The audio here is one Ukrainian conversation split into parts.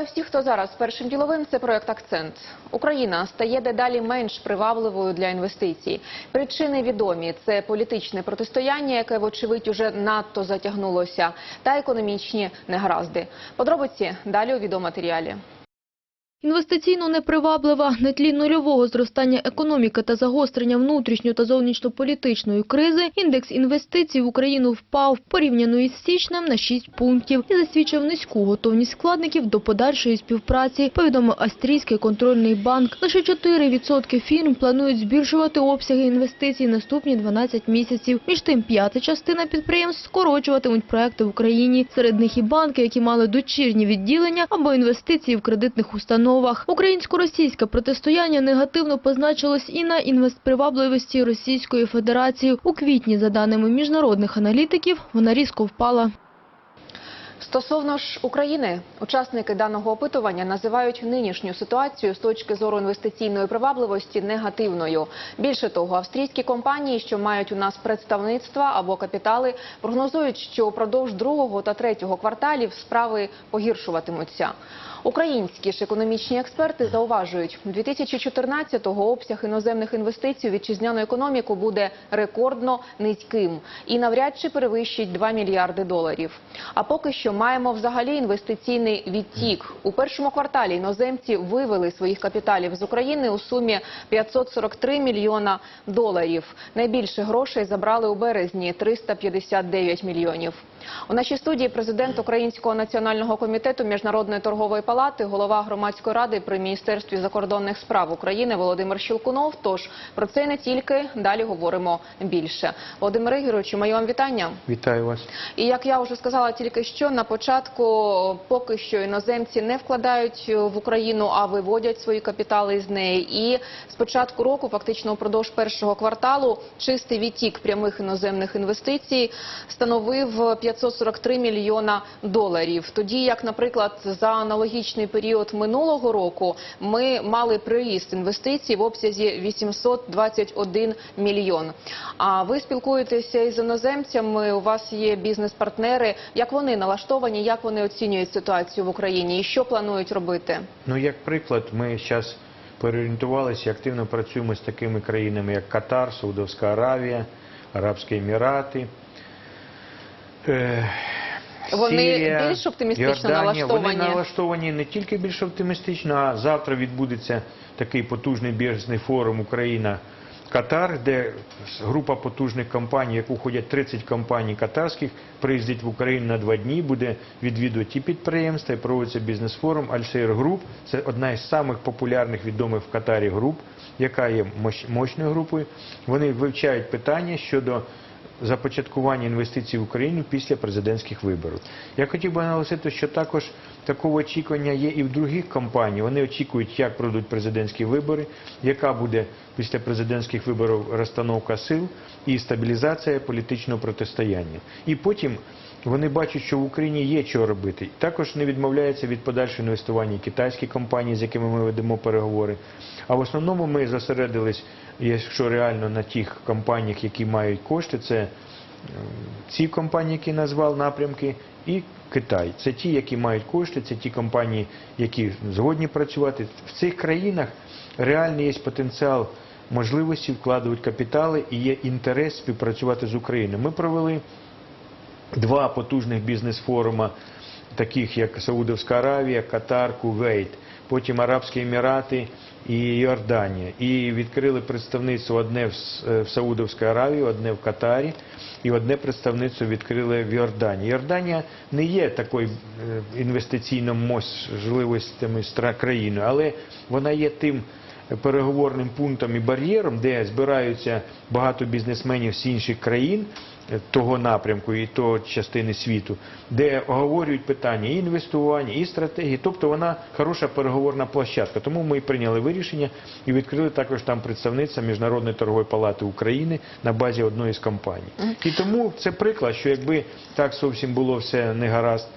Вітаю всіх, хто зараз першим діловим. Це проект Акцент. Україна стає дедалі менш привабливою для інвестицій. Причини відомі: це політичне протистояння, яке вочевидь уже надто затягнулося, та економічні негаразди. Подробиці далі у відеоматеріалі. Інвестиційно неприваблива на тлі нульового зростання економіки та загострення внутрішньо та зовнішньополітичної кризи індекс інвестицій в Україну впав порівняно із січнем на 6 пунктів і засвідчив низьку готовність вкладників до подальшої співпраці, повідомив Австрійський контрольний банк. Лише 4% фірм планують збільшувати обсяги інвестицій наступні 12 місяців. Між тим, п'ята частина підприємств скорочуватимуть проекти в Україні. Серед них і банки, які мали дочірні відділення або інвестиції в кредитних установах. Українсько-російське протистояння негативно позначилось і на інвестпривабливості Російської Федерації. У квітні, за даними міжнародних аналітиків, вона різко впала. Стосовно ж України, учасники даного опитування називають нинішню ситуацію з точки зору інвестиційної привабливості негативною. Більше того, австрійські компанії, що мають у нас представництва або капітали, прогнозують, що упродовж другого та третього кварталів справи погіршуватимуться. Українські ж економічні експерти зауважують, 2014-го обсяг іноземних інвестицій у вітчизняну економіку буде рекордно низьким і навряд чи перевищить 2 мільярди доларів. А поки що маємо взагалі інвестиційний відтік. У першому кварталі іноземці вивели своїх капіталів з України у сумі 543 мільйона доларів. Найбільше грошей забрали у березні 359 мільйонів. У нашій студії президент Українського національного комітету міжнародної торгової палати, голова громадської ради при міністерстві закордонних справ України Володимир Щелкунов. Тож про це не тільки далі говоримо більше. Володимир Ігоровичу, моє вам вітання. Вітаю вас. І як я вже сказала тільки що на початку, поки що іноземці не вкладають в Україну, а виводять свої капітали з неї. І з початку року, фактично упродовж першого кварталу, чистий відтік прямих іноземних інвестицій становив 543 мільйона доларів. Тоді, як, наприклад, за аналогічний період минулого року, ми мали приріст інвестицій в обсязі 821 мільйон. А ви спілкуєтеся із іноземцями? У вас є бізнес-партнери. Як вони налаштовані? Як вони оцінюють ситуацію в Україні і що планують робити? Ну, як приклад, ми зараз переорієнтувалися і активно працюємо з такими країнами, як Катар, Саудовська Аравія, Арабські Емірати. е, Вони Сирія, більш оптимістично Йорданія. налаштовані? Вони налаштовані не тільки більш оптимістично, а завтра відбудеться такий потужний бізнесний форум Україна. Катар, де група потужних компаній, яку входять 30 компаній катарських, приїздить в Україну на два дні, буде відвідувати і підприємства, і проводиться бізнес-форум Альсейр Груп. Це одна із самих популярних відомих в Катарі груп, яка є мощ- мощною групою. Вони вивчають питання щодо започаткування інвестицій в Україну після президентських виборів. Я хотів би наголосити, що також такого очікування є і в других компаній. Вони очікують, як пройдуть президентські вибори, яка буде після президентських виборів розстановка сил і стабілізація політичного протистояння. І потім вони бачать, що в Україні є чого робити. Також не відмовляються від подальшого інвестування китайські компанії, з якими ми ведемо переговори. А в основному ми зосередились, якщо реально на тих компаніях, які мають кошти, це ці компанії, які назвав напрямки, і Китай. Це ті, які мають кошти, це ті компанії, які згодні працювати. В цих країнах реальний є потенціал можливості вкладувати капітали і є інтерес співпрацювати з Україною. Ми провели два потужних бізнес-форума, таких як Саудовська Аравія, Катар, Кувейт, потім Арабські Емірати і Йорданія. І відкрили представництво одне в е, Саудовській Аравії, одне в Катарі, і одне представництво відкрили в Йорданії. Йорданія не є такою е, інвестиційно можливостями країною, але вона є тим переговорним пунктом і бар'єром, де збираються багато бізнесменів з інших країн того напрямку і того частини світу, де оговорюють питання і інвестування, і стратегії. Тобто вона хороша переговорна площадка. Тому ми і прийняли вирішення і відкрили також там представництво Міжнародної торгової палати України на базі одної з компаній. І тому це приклад, що якби так зовсім було все не гаразд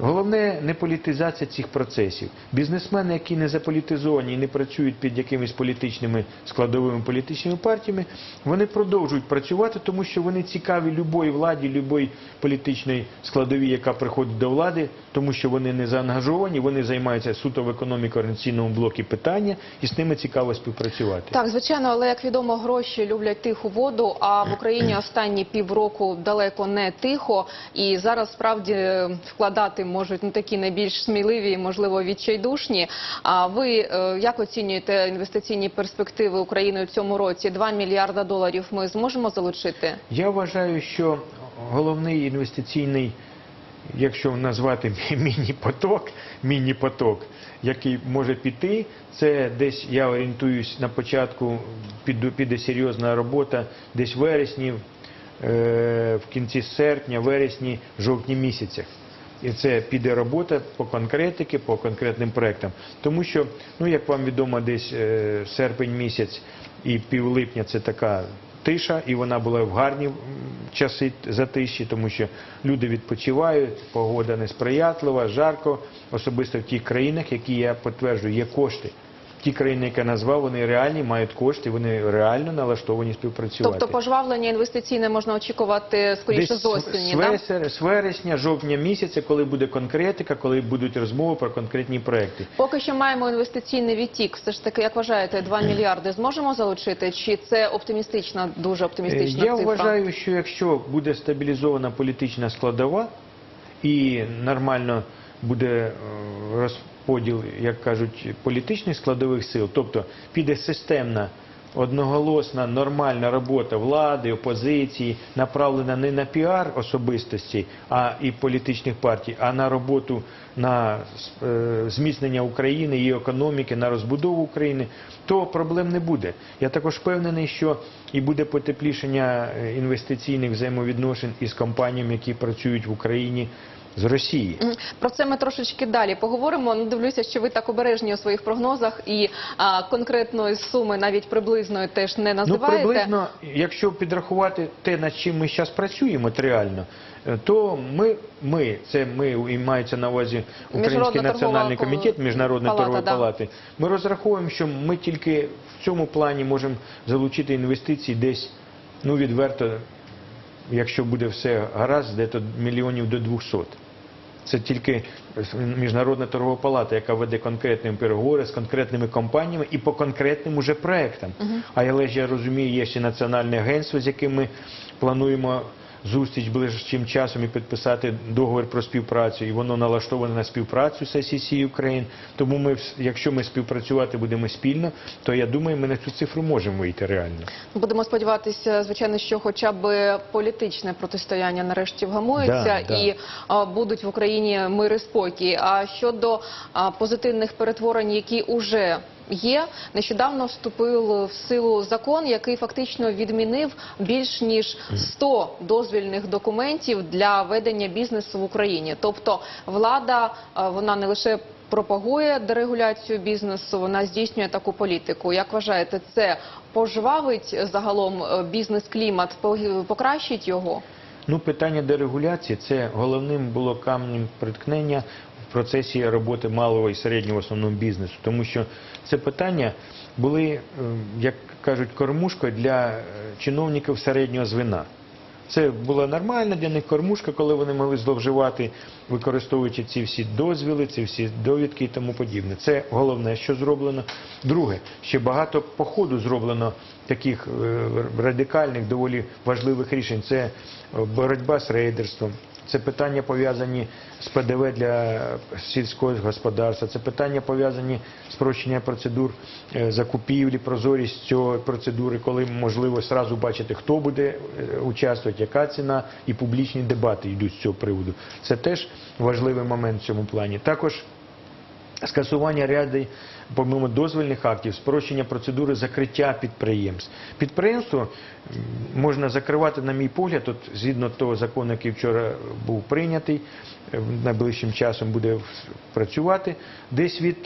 Головне не політизація цих процесів. Бізнесмени, які не заполітизовані і не працюють під якимись політичними складовими політичними партіями, вони продовжують працювати, тому що вони цікаві любої владі, любої політичної складовій, яка приходить до влади, тому що вони не заангажовані, вони займаються суто в економіко-організаційному блокі питання, і з ними цікаво співпрацювати. Так, звичайно, але як відомо, гроші люблять тиху воду. А в Україні останні півроку далеко не тихо, і зараз справді вкладати можуть ну такі найбільш сміливі, можливо, відчайдушні. А ви е, як оцінюєте інвестиційні перспективи України у цьому році? 2 мільярда доларів ми зможемо залучити? Я вважаю, що головний інвестиційний, якщо назвати міні-поток, міні-поток, який може піти, це десь я орієнтуюсь на початку, піде серйозна робота, десь вересні, е, в кінці серпня, вересні, жовтні місяцях. І це піде робота по конкретики, по конкретним проектам. Тому що, ну як вам відомо, десь е, серпень місяць і півлипня це така тиша, і вона була в гарні часи затиші, тому що люди відпочивають, погода несприятлива, жарко, особисто в тих країнах, які я підтверджую, є кошти. Ті країни, які я назвав, вони реальні, мають кошти, вони реально налаштовані співпрацювати. Тобто пожвавлення інвестиційне можна очікувати скоріше з осені, да? з вересня, жовтня місяця, коли буде конкретика, коли будуть розмови про конкретні проекти. Поки що маємо інвестиційний відтік. Все ж таки, як вважаєте, 2 мільярди зможемо залучити? Чи це оптимістична, дуже оптимістична Е, Я цифра? вважаю, що якщо буде стабілізована політична складова і нормально буде е, розподіл, як кажуть, політичних складових сил, тобто піде системна. Одноголосна нормальна робота влади, опозиції, направлена не на піар особистості, а і політичних партій, а на роботу на е, зміцнення України, її економіки, на розбудову України, то проблем не буде. Я також впевнений, що і буде потеплішення е, інвестиційних взаємовідношень із компаніями, які працюють в Україні з Росії. Про це ми трошечки далі поговоримо. Ну, дивлюся, що ви так обережні у своїх прогнозах і а, конкретної суми, навіть приблизної, теж не Ну, називаєте. приблизно, якщо підрахувати те, над чим ми зараз працюємо матеріально, е, то ми, ми це ми і мається на увазі Український національний комітет, Міжнародної торгової да. палати. Ми розраховуємо, що ми тільки в цьому плані можемо залучити інвестиції десь, ну відверто, якщо буде все гаразд, десь мільйонів до 200. Це тільки міжнародна торгова палата, яка веде конкретні переговори з конкретними компаніями і по конкретним уже проектам. А але ж я розумію, є ще національне агентство, з яким ми плануємо зустріч ближчим часом і підписати договір про співпрацю. І воно налаштоване на співпрацю з ICC Україн. Тому ми, якщо ми співпрацювати будемо спільно, то я думаю, ми на цю цифру можемо вийти реально. Будемо сподіватися, звичайно, що хоча б політичне протистояння нарешті вгамується Да, да. і а, будуть в Україні мир і спокій. А щодо позитивних перетворень, які уже є, нещодавно вступив в силу закон, який фактично відмінив більш ніж 100 дозвільних документів для ведення бізнесу в Україні. Тобто влада вона не лише пропагує дерегуляцію бізнесу, вона здійснює таку політику. Як вважаєте, це пожвавить загалом е, бізнес-клімат, по- покращить його? Ну, питання дерегуляції це головним було камнем приткнення процесі роботи малого і середнього в основному бізнесу, тому що це питання були, е, як кажуть, кормушкою для е, чиновників середнього звена. Це була нормальна для них кормушка, коли вони могли зловживати, використовуючи ці всі дозвіли, ці всі довідки і тому подібне. Це головне, що зроблено. Друге, ще багато по ходу зроблено таких е, радикальних, доволі важливих рішень. Це боротьба з рейдерством. Це питання пов'язані з ПДВ для сільського господарства, це питання пов'язані з спрощенням процедур е, закупівлі, прозорість цього процедури, коли можливо зразу бачити, хто буде е, участвувати, яка ціна, і публічні дебати йдуть з цього приводу. Це теж важливий момент в цьому плані. Також скасування ряду, помимо дозвільних актів, спрощення процедури закриття підприємств. Підприємство можна закривати, на мій погляд, от, згідно того закону, який вчора був прийнятий, е, найближчим часом буде працювати, десь від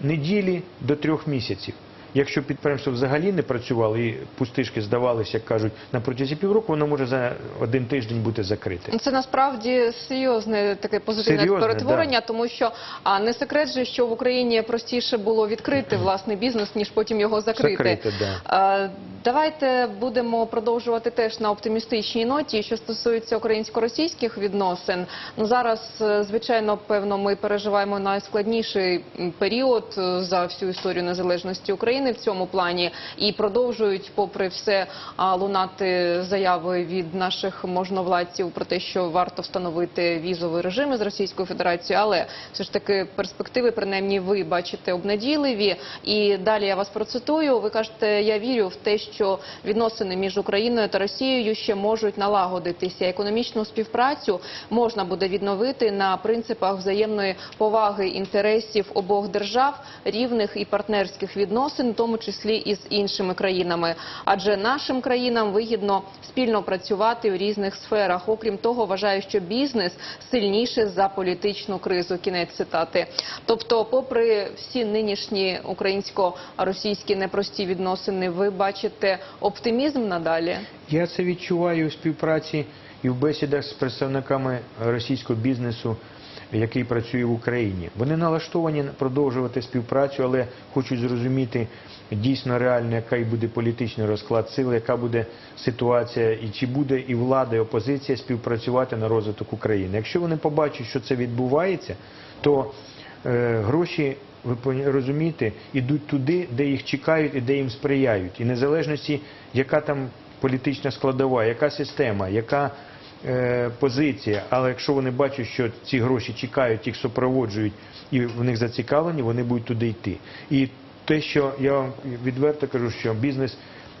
неділі до трьох місяців. Якщо підприємство взагалі не працювало і пустишки здавалися, як кажуть, на протязі півроку, воно може за один тиждень бути закрите. Це насправді серйозне таке позитивне Серйозне, перетворення, тому що а не секрет же, що в Україні простіше було відкрити власний бізнес, ніж потім його закрити. Закрити, да. А, Давайте будемо продовжувати теж на оптимістичній ноті, що стосується українсько-російських відносин. Ну зараз, е, звичайно, певно, ми переживаємо найскладніший період е, за всю історію незалежності України в цьому плані, і продовжують, попри все, лунати заяви від наших можновладців про те, що варто встановити візовий режим із Російською Федерацією, але все ж таки перспективи, принаймні, ви бачите обнадійливі. І далі я вас процитую. Ви кажете, я вірю в те, що відносини між Україною та Росією ще можуть налагодитися. Економічну співпрацю можна буде відновити на принципах взаємної поваги інтересів обох держав, рівних і партнерських відносин, в тому числі і з іншими країнами. Адже нашим країнам вигідно спільно працювати у різних сферах. Окрім того, вважаю, що бізнес сильніше за політичну кризу. Кінець цитати. Тобто, попри всі нинішні українсько-російські непрості відносини, ви бачите оптимізм надалі. Я це відчуваю у співпраці і в бесідах з представниками російського бізнесу, який працює в Україні. Вони налаштовані продовжувати співпрацю, але хочуть зрозуміти дійсно реально, який буде політичний розклад сил, яка буде ситуація, і чи буде і влада, і опозиція співпрацювати на розвиток України. Якщо вони побачать, що це відбувається, то е, гроші. Ви розумієте, ідуть туди, де їх чекають і де їм сприяють. І незалежності, яка там політична складова, яка система, яка позиція. Але якщо вони бачать, що ці гроші чекають, їх супроводжують і в них зацікавлені, вони будуть туди йти. І те, що я вам відверто кажу, що бізнес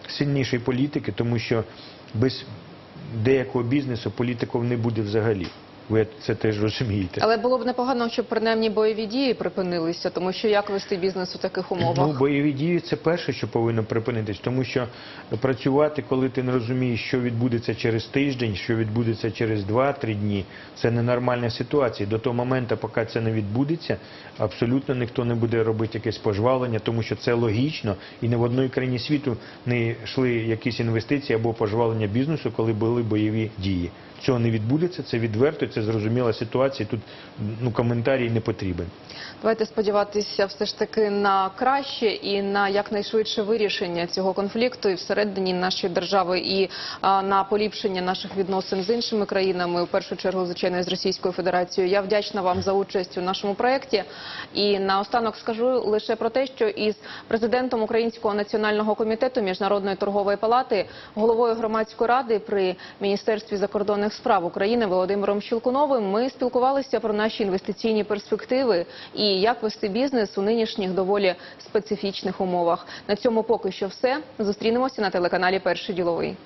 сильніший політики, тому що без деякого бізнесу політиків не буде взагалі. Ви це теж розумієте. Але було б непогано, щоб принаймні бойові дії припинилися, тому що як вести бізнес у таких умовах? Ну, бойові дії це перше, що повинно припинитись, тому що працювати, коли ти не розумієш, що відбудеться через тиждень, що відбудеться через 2-3 дні, це ненормальна ситуація. До того моменту, поки це не відбудеться, абсолютно ніхто не буде робити якесь пожвалення, тому що це логічно, і не в одній країні світу не йшли якісь інвестиції або пожвалення бізнесу, коли були бойові дії. Цього не відбудеться, це відверто, це зрозуміла ситуація. Тут ну коментарій не потрібен. Давайте сподіватися все ж таки на краще і на якнайшвидше вирішення цього конфлікту і всередині нашої держави, і а, на поліпшення наших відносин з іншими країнами, в першу чергу, звичайно, з Російською Федерацією. Я вдячна вам за участь у нашому проєкті. І наостанок скажу лише про те, що із президентом Українського національного комітету міжнародної торгової палати, головою громадської ради при міністерстві закордонних справ України Володимиром Щелкуновим ми спілкувалися про наші інвестиційні перспективи і як вести бізнес у нинішніх доволі специфічних умовах. На цьому поки що все. Зустрінемося на телеканалі Перший діловий.